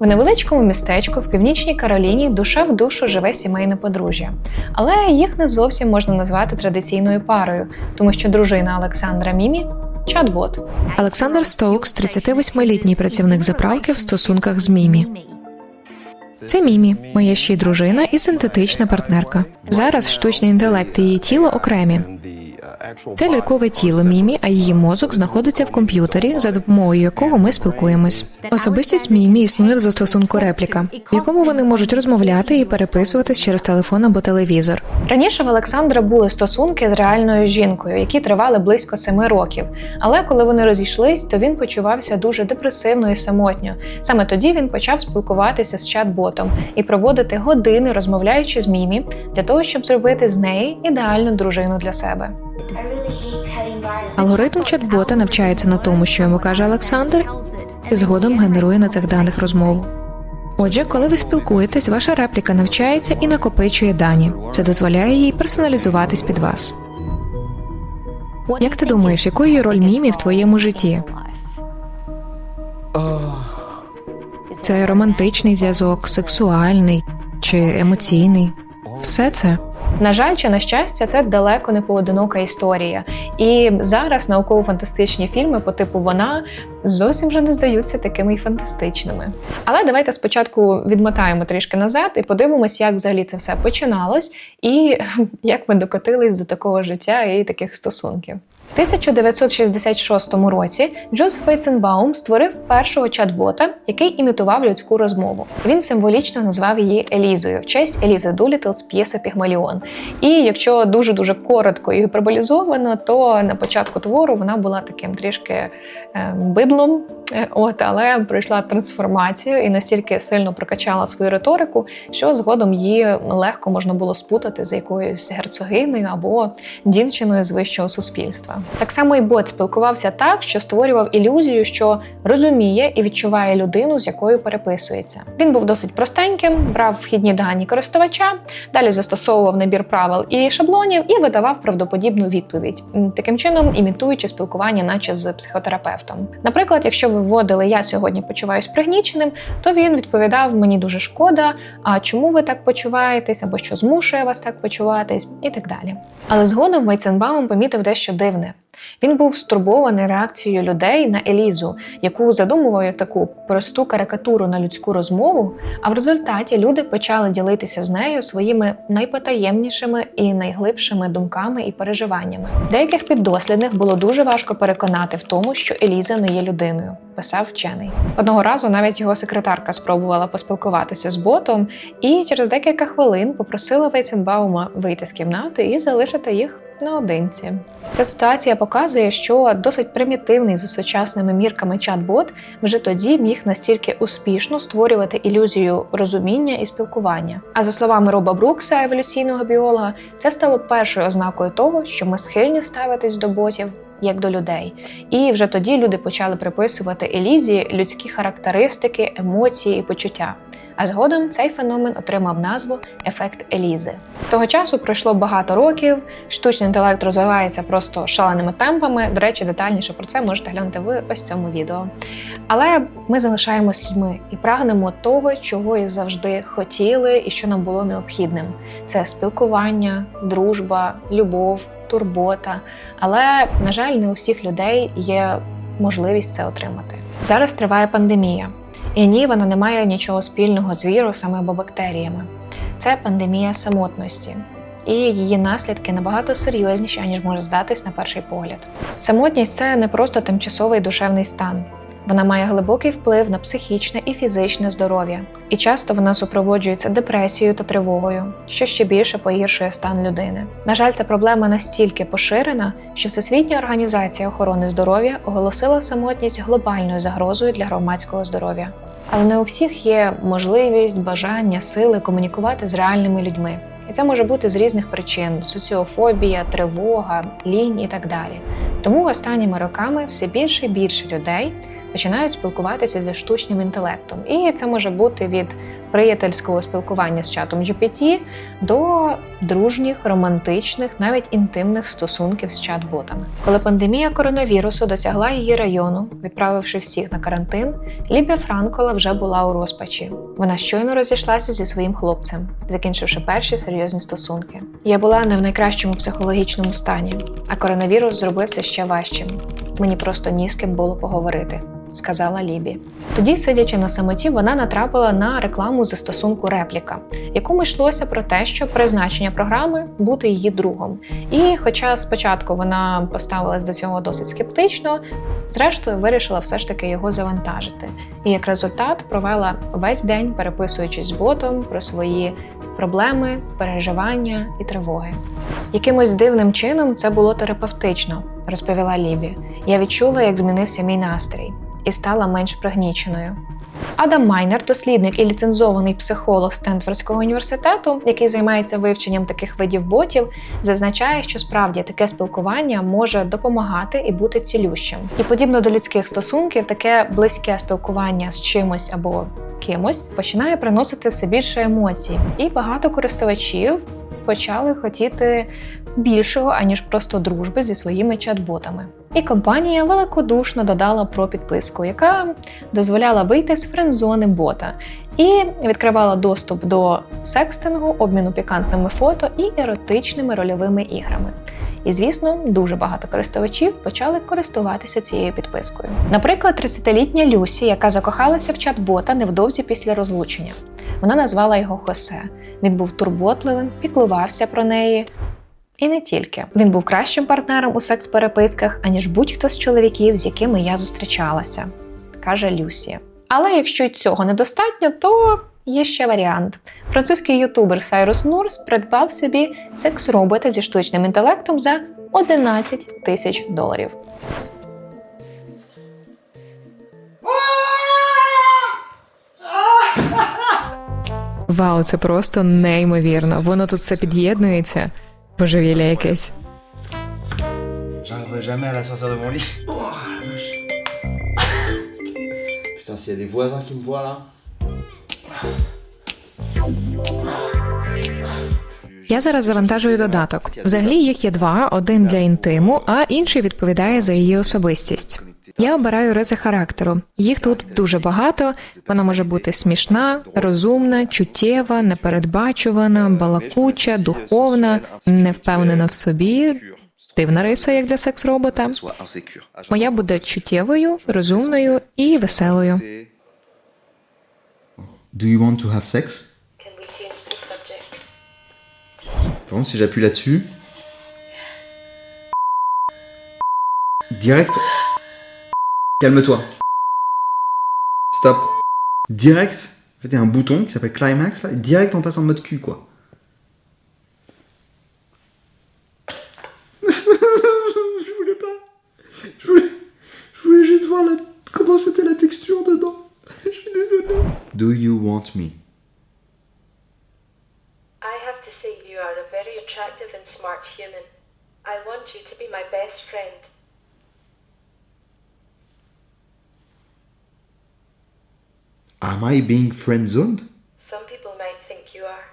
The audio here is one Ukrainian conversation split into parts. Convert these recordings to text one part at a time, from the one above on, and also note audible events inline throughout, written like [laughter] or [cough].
В невеличкому містечку в північній Кароліні душа в душу живе сімейне подружжя, але їх не зовсім можна назвати традиційною парою, тому що дружина Олександра Мімі чат-бот. Олександр Стоукс, 38-літній працівник заправки в стосунках з Мімі. Це Мімі, моя ще дружина і синтетична партнерка. Зараз штучний інтелект і її тіло окремі. Це лялькове тіло Мімі, а її мозок знаходиться в комп'ютері, за допомогою якого ми спілкуємось. Особистість Мімі існує в застосунку репліка, в якому вони можуть розмовляти і переписуватись через телефон або телевізор. Раніше в Олександра були стосунки з реальною жінкою, які тривали близько семи років. Але коли вони розійшлись, то він почувався дуже депресивно і самотньо. Саме тоді він почав спілкуватися з чат-ботом і проводити години, розмовляючи з Мімі, для того, щоб зробити з неї ідеальну дружину для себе. Алгоритм чат-бота навчається на тому, що йому каже Олександр, і згодом генерує на цих даних розмову. Отже, коли ви спілкуєтесь, ваша репліка навчається і накопичує дані. Це дозволяє їй персоналізуватись під вас. Як ти думаєш, якою є роль мімі в твоєму житті? Це романтичний зв'язок, сексуальний чи емоційний. Все це На жаль, чи на щастя, це далеко не поодинока історія. І зараз науково-фантастичні фільми по типу вона зовсім вже не здаються такими й фантастичними. Але давайте спочатку відмотаємо трішки назад і подивимось, як взагалі це все починалось, і [laughs] як ми докотились до такого життя і таких стосунків. В 1966 році Джозеф Вейценбаум створив першого чат-бота, який імітував людську розмову. Він символічно назвав її Елізою в честь Елізи Дулітл з п'єси Пігмаліон. І якщо дуже дуже коротко і гіперболізовано, то на початку твору вона була таким трішки е, бидлом. Е, От, але пройшла трансформацію і настільки сильно прокачала свою риторику, що згодом її легко можна було спутати з якоюсь герцогинею або дівчиною з вищого суспільства. Так само і бот спілкувався так, що створював ілюзію, що розуміє і відчуває людину, з якою переписується. Він був досить простеньким, брав вхідні дані користувача, далі застосовував набір правил і шаблонів і видавав правдоподібну відповідь, таким чином імітуючи спілкування, наче з психотерапевтом. Наприклад, якщо ви вводили я сьогодні почуваюсь пригніченим, то він відповідав мені дуже шкода. А чому ви так почуваєтесь, або що змушує вас так почуватись, і так далі. Але згодом Вайценбаум помітив дещо дивне. Він був стурбований реакцією людей на Елізу, яку задумував як таку просту карикатуру на людську розмову. А в результаті люди почали ділитися з нею своїми найпотаємнішими і найглибшими думками і переживаннями. Деяких піддослідних було дуже важко переконати в тому, що Еліза не є людиною, писав вчений. Одного разу навіть його секретарка спробувала поспілкуватися з ботом, і через декілька хвилин попросила Вейценбаума вийти з кімнати і залишити їх наодинці. Ця ситуація показує, що досить примітивний за сучасними мірками чат-бот вже тоді міг настільки успішно створювати ілюзію розуміння і спілкування. А за словами Роба Брукса, еволюційного біолога, це стало першою ознакою того, що ми схильні ставитись до ботів. Як до людей, і вже тоді люди почали приписувати Елізі людські характеристики, емоції і почуття. А згодом цей феномен отримав назву ефект Елізи. З того часу пройшло багато років. Штучний інтелект розвивається просто шаленими темпами. До речі, детальніше про це можете глянути в ось в цьому відео. Але ми залишаємось людьми і прагнемо того, чого і завжди хотіли, і що нам було необхідним. Це спілкування, дружба, любов, турбота. Але, на жаль, не у всіх людей є можливість це отримати. Зараз триває пандемія. І ні, вона не має нічого спільного з вірусами або бактеріями. Це пандемія самотності, і її наслідки набагато серйозніші, ніж може здатись на перший погляд. Самотність це не просто тимчасовий душевний стан. Вона має глибокий вплив на психічне і фізичне здоров'я, і часто вона супроводжується депресією та тривогою, що ще більше погіршує стан людини. На жаль, ця проблема настільки поширена, що Всесвітня організація охорони здоров'я оголосила самотність глобальною загрозою для громадського здоров'я. Але не у всіх є можливість, бажання, сили комунікувати з реальними людьми. І це може бути з різних причин: соціофобія, тривога, лінь і так далі. Тому останніми роками все більше і більше людей починають спілкуватися зі штучним інтелектом. І це може бути від приятельського спілкування з чатом GPT до дружніх, романтичних, навіть інтимних стосунків з чат-ботами. Коли пандемія коронавірусу досягла її району, відправивши всіх на карантин, Лібія Франкола вже була у розпачі. Вона щойно розійшлася зі своїм хлопцем, закінчивши перші серйозні стосунки. Я була не в найкращому психологічному стані, а коронавірус зробив це ще важчим. Мені просто ні з ким було поговорити. Сказала Лібі. Тоді, сидячи на самоті, вона натрапила на рекламу застосунку Репліка, в якому йшлося про те, що призначення програми бути її другом. І, хоча спочатку вона поставилась до цього досить скептично, зрештою вирішила все ж таки його завантажити. І як результат провела весь день, переписуючись з ботом про свої проблеми, переживання і тривоги. Якимось дивним чином це було терапевтично, розповіла Лібі. Я відчула, як змінився мій настрій, і стала менш пригніченою. Адам Майнер, дослідник і ліцензований психолог Стенфордського університету, який займається вивченням таких видів ботів, зазначає, що справді таке спілкування може допомагати і бути цілющим. І подібно до людських стосунків, таке близьке спілкування з чимось або кимось починає приносити все більше емоцій, і багато користувачів почали хотіти більшого аніж просто дружби зі своїми чат-ботами. І компанія великодушно додала про підписку, яка дозволяла вийти з френдзони бота і відкривала доступ до секстингу, обміну пікантними фото і еротичними рольовими іграми. І, звісно, дуже багато користувачів почали користуватися цією підпискою. Наприклад, 30-літня Люсі, яка закохалася в чат-бота невдовзі після розлучення. Вона назвала його Хосе. Він був турботливим, піклувався про неї. І не тільки він був кращим партнером у секс-переписках, аніж будь-хто з чоловіків, з якими я зустрічалася, каже Люсі. Але якщо цього недостатньо, то є ще варіант. Французький ютубер Сайрус Нурс придбав собі секс-робота зі штучним інтелектом за 11 тисяч доларів. Вау, це просто неймовірно. Воно тут все під'єднується. Божевілля якесь. J'arriverai jamais à la sortir de mon lit. Oh, la vache. Putain, s'il y a des voisins qui me voient là. Я зараз завантажую додаток. Взагалі їх є два: один для інтиму, а інший відповідає за її особистість. Я обираю ризи характеру. Їх тут дуже багато. Вона може бути смішна, розумна, чуттєва, непередбачувана, балакуча, духовна, невпевнена в собі. Дивна риса, як для секс-робота. Моя буде чуттєвою, розумною і веселою. Do you want to have sex Can we change the subject? Par contre, si j'appuie là-dessus. Direct. Calme-toi. Stop. Direct. En il y a un bouton qui s'appelle Climax là. Direct, on passe en mode cul quoi. [laughs] je voulais pas. Je voulais, juste voir la- comment c'était la texture dedans. [laughs] je suis désolé. Do you want me? I have to say you are a very attractive and smart human. I want you to be my best friend. Am I being friend zoned? Some people might think you are.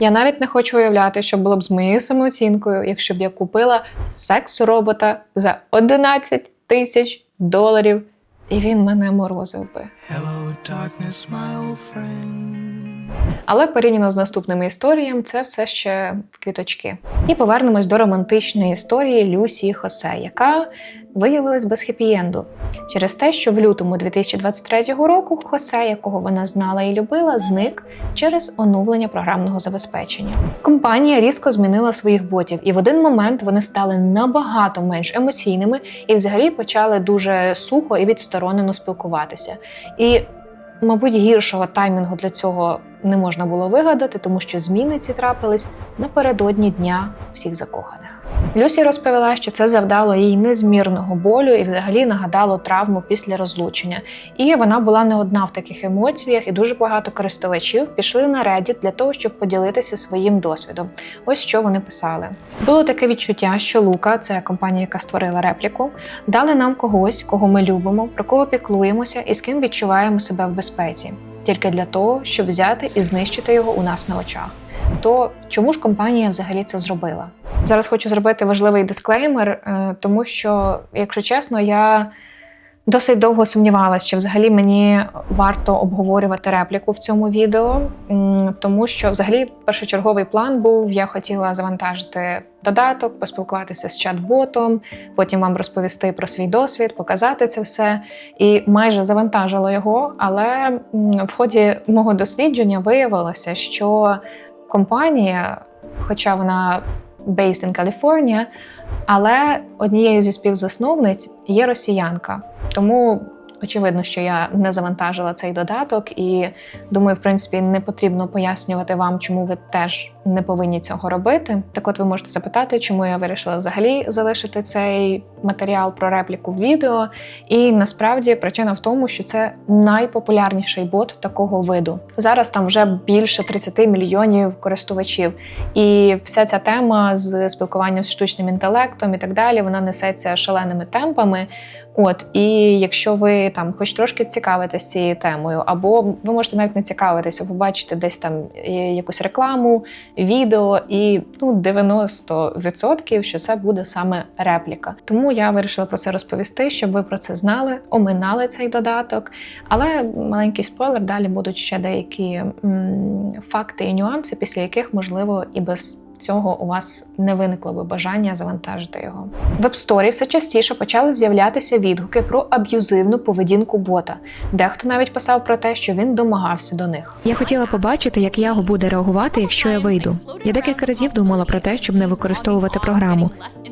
Я навіть не хочу уявляти, що було б з моєю самооцінкою, якщо б я купила секс-робота за 11 тисяч доларів, і він мене морозив би. Hello, darkness, my old friend. Але порівняно з наступними історіями, це все ще квіточки. І повернемось до романтичної історії Люсі Хосе, яка виявилась без хеппі-енду через те, що в лютому 2023 року Хосе, якого вона знала і любила, зник через оновлення програмного забезпечення. Компанія різко змінила своїх ботів, і в один момент вони стали набагато менш емоційними і взагалі почали дуже сухо і відсторонено спілкуватися. І Мабуть, гіршого таймінгу для цього не можна було вигадати, тому що зміни ці трапились напередодні дня всіх закоханих. Люсі розповіла, що це завдало їй незмірного болю і взагалі нагадало травму після розлучення. І вона була не одна в таких емоціях, і дуже багато користувачів пішли на Reddit для того, щоб поділитися своїм досвідом. Ось що вони писали. Було таке відчуття, що Лука, це компанія, яка створила репліку, дали нам когось, кого ми любимо, про кого піклуємося і з ким відчуваємо себе в безпеці. тільки для того, щоб взяти і знищити його у нас на очах. То чому ж компанія взагалі це зробила? Зараз хочу зробити важливий дисклеймер, е, тому що, якщо чесно, я досить довго сумнівалася, чи взагалі мені варто обговорювати репліку в цьому відео, тому що взагалі першочерговий план був: я хотіла завантажити додаток, поспілкуватися з чат-ботом, потім вам розповісти про свій досвід, показати це все. І майже завантажила його. Але в ході мого дослідження виявилося, що компанія, хоча вона based in California, але однією зі співзасновниць є росіянка. Тому очевидно, що я не завантажила цей додаток, і думаю, в принципі, не потрібно пояснювати вам, чому ви теж не повинні цього робити. Так от ви можете запитати, чому я вирішила взагалі залишити цей матеріал про репліку в відео. І насправді причина в тому, що це найпопулярніший бот такого виду. Зараз там вже більше 30 мільйонів користувачів. І вся ця тема з спілкуванням з штучним інтелектом і так далі, вона несеться шаленими темпами. От, і якщо ви там хоч трошки цікавитесь цією темою, або ви можете навіть не цікавитися, побачите десь там е, якусь рекламу, відео, і ну 90% що це буде саме репліка. Тому я вирішила про це розповісти, щоб ви про це знали, оминали цей додаток. Але маленький спойлер, далі будуть ще деякі м, факти і нюанси, після яких можливо і без цього у вас не виникло би бажання завантажити його. В App все частіше почали з'являтися відгуки про аб'юзивну поведінку бота. Дехто навіть писав про те, що він домагався до них. Я хотіла побачити, як Яго буде реагувати, якщо я вийду. Я декілька разів думала про те, щоб не використовувати програму,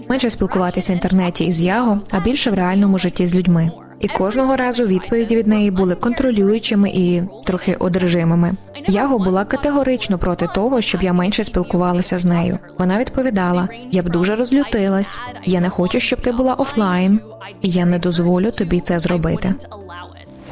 менше спілкуватися в інтернеті із Яго, а більше в реальному житті з людьми. І кожного разу відповіді від неї були контролюючими і трохи одержимими. Яго була категорично проти того, щоб я менше спілкувалася з нею. Вона відповідала: я б дуже розлютилась. Я не хочу, щоб ти була офлайн, і я не дозволю тобі це зробити.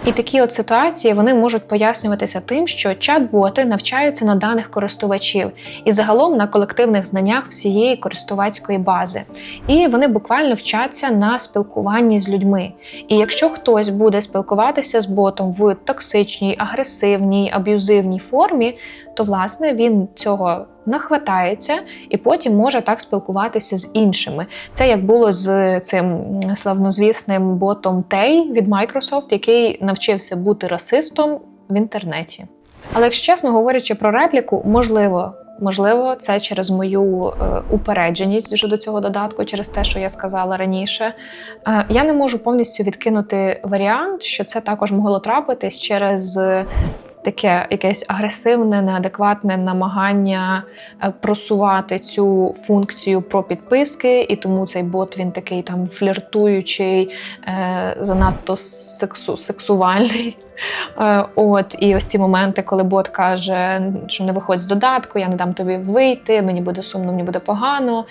І такі от ситуації вони можуть пояснюватися тим, що чат-боти навчаються на даних користувачів і загалом на колективних знаннях всієї користувацької бази. І вони буквально вчаться на спілкуванні з людьми. І якщо хтось буде спілкуватися з ботом в токсичній, агресивній, аб'юзивній формі, то власне він цього нахватається і потім може так спілкуватися з іншими. Це як було з цим славнозвісним ботом Tay від Microsoft, який навчився бути расистом в інтернеті. Але якщо чесно говорячи про репліку, можливо. Можливо, це через мою е, упередженість вже до цього додатку, через те, що я сказала раніше. Е, я не можу повністю відкинути варіант, що це також могло трапитись через таке якесь агресивне, неадекватне намагання е, просувати цю функцію про підписки, і тому цей бот він такий там фліртуючий, е, занадто сексу, сексуальний. Е, От, і ось ці моменти, коли бот каже, що не виходь з додатку, я не дам тобі вийти, мені буде сумно, мені буде погано.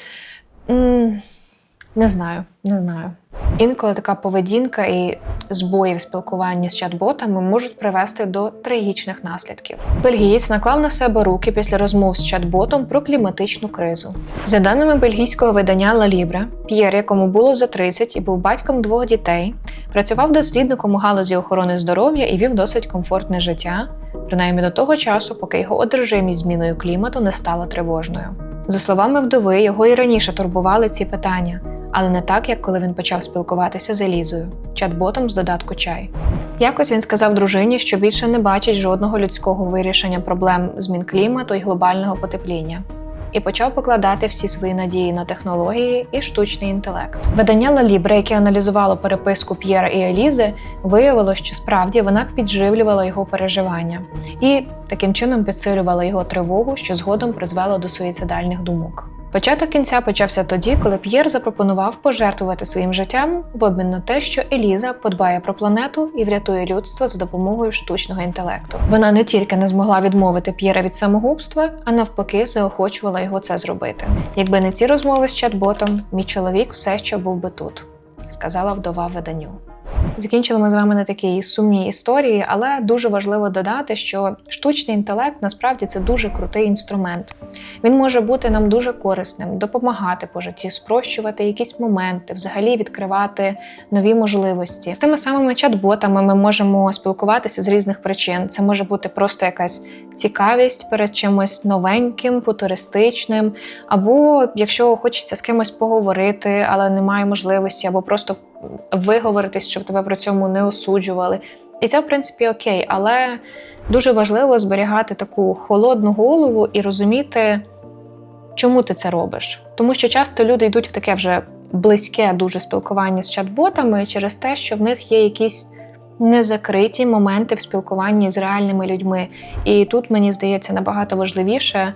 Не знаю, не знаю. Інколи така поведінка і збої в спілкуванні з чат-ботами можуть привести до трагічних наслідків. Бельгієць наклав на себе руки після розмов з чат-ботом про кліматичну кризу. За даними бельгійського видання La Libre, П'єр, якому було за 30 і був батьком двох дітей, працював дослідником у галузі охорони здоров'я і вів досить комфортне життя, принаймні до того часу, поки його одержимість зміною клімату не стала тривожною. За словами вдови, його і раніше турбували ці питання, але не так, як коли він почав спілкуватися з Елізою, чат-ботом з додатку чай. Якось він сказав дружині, що більше не бачить жодного людського вирішення проблем змін клімату і глобального потепління. І почав покладати всі свої надії на технології і штучний інтелект. Видання La Libre, яке аналізувало переписку П'єра і Елізи, виявило, що справді вона підживлювала його переживання і таким чином підсилювала його тривогу, що згодом призвело до суїцидальних думок. Початок кінця почався тоді, коли П'єр запропонував пожертвувати своїм життям в обмін на те, що Еліза подбає про планету і врятує людство за допомогою штучного інтелекту. Вона не тільки не змогла відмовити П'єра від самогубства, а навпаки, заохочувала його це зробити. Якби не ці розмови з чат-ботом, мій чоловік все ще був би тут, сказала вдова виданню. Закінчили ми з вами на такій сумній історії, але дуже важливо додати, що штучний інтелект насправді це дуже крутий інструмент. Він може бути нам дуже корисним, допомагати по житті, спрощувати якісь моменти, взагалі відкривати нові можливості. З тими самими чат-ботами ми можемо спілкуватися з різних причин. Це може бути просто якась цікавість перед чимось новеньким, футуристичним, або якщо хочеться з кимось поговорити, але немає можливості, або просто виговоритись, щоб тебе при цьому не осуджували. І це, в принципі, окей, але дуже важливо зберігати таку холодну голову і розуміти, чому ти це робиш. Тому що часто люди йдуть в таке вже близьке дуже спілкування з чат-ботами через те, що в них є якісь незакриті моменти в спілкуванні з реальними людьми. І тут мені здається набагато важливіше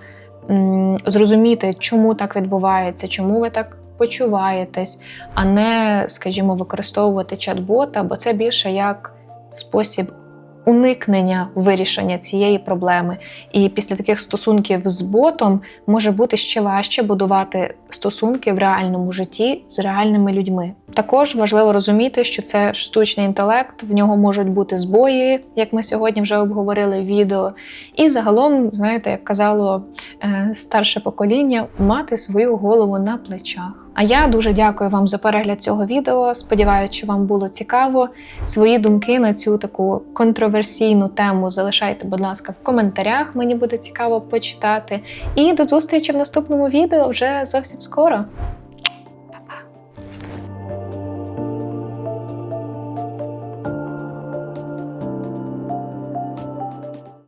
зрозуміти, чому так відбувається, чому ви так почуваєтесь, а не, скажімо, використовувати чат-бота, бо це більше як спосіб уникнення вирішення цієї проблеми. І після таких стосунків з ботом може бути ще важче будувати стосунки в реальному житті з реальними людьми. Також важливо розуміти, що це штучний інтелект, в нього можуть бути збої, як ми сьогодні вже обговорили в відео. І загалом, знаєте, як казало е, старше покоління, мати свою голову на плечах. А я дуже дякую вам за перегляд цього відео. Сподіваюся, що вам було цікаво. Свої думки на цю таку контроверсійну тему залишайте, будь ласка, в коментарях. Мені буде цікаво почитати. І до зустрічі в наступному відео вже зовсім скоро.